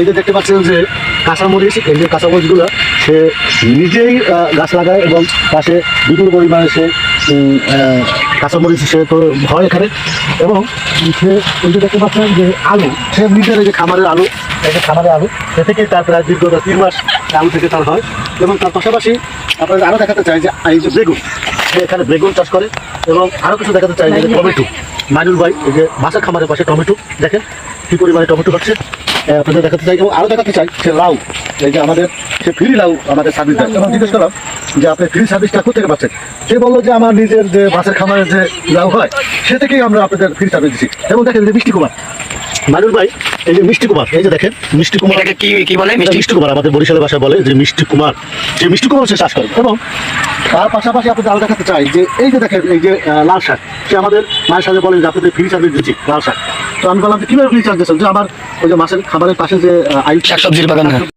এই যে দেখতে পাচ্ছেন যে কাঁচামরিচ এই যে কাঁচামরিচগুলো সে নিজেই গাছ লাগায় এবং পাশে বিপুল পরিমাণে সে কাঁচামরিচ সে তো হয় এখানে। এবং সে এই যে দেখতে পাচ্ছেন যে আলু সে নিজের এই যে খামারের আলু এই যে খামারের আলু সে থেকে তার প্রায় দীর্ঘত তিন মাস আলু থেকে তার হয়। এবং তার পাশাপাশি আপনাদের আরও দেখাতে চাই যে এই যে বেগুন সে এখানে বেগুন চাষ করে এবং আরও কিছু দেখাতে চাই যে টমেটো। মাইনুল ভাই এই যে মাছের খামারের পাশে টমেটো দেখেন কি পরিমাণে টমেটো হচ্ছে। আপনাদের দেখাতে চাই এবং আরও দেখাতে চাই সে লাউ এই যে আমাদের সে ফ্রি লাউ আমাদের সার্ভিস দেয়। এবং জিজ্ঞেস করলাম যে আপনি ফ্রি সার্ভিসটা কোথেকে পাচ্ছেন? সে বলল যে আমার নিজের যে মাছের খামারের যে লাউ হয় সে থেকেই আমরা আপনাদের ফ্রি সার্ভিস দিচ্ছি এবং দেখেন যে মিষ্টি কুমার। মাইনুল ভাই এই যে মিষ্টি কুমার এই যে দেখেন মিষ্টি কুমার কি কি বলে? মিষ্টি মিষ্টি কুমার আমাদের বরিশালের ভাষায় বলে যে মিষ্টি কুমার। যে মিষ্টি কুমার সে চাষ করে। এবং তার পাশাপাশি আপনাদের আরও দেখাতে চাই যে এই যে দেখেন এই যে লাল শাক। সে আমাদের মায়ের সাথে বলেন যে আপনাদের ফ্রি সার্ভিস দিচ্ছি লাল শাক। তো আমি বললাম কীভাবে চার্জ সার্ভিস যে আমার ওই যে মাছের খাবারের পাশে যে আয়ুষ শাকসবজির বাগান, হ্যাঁ।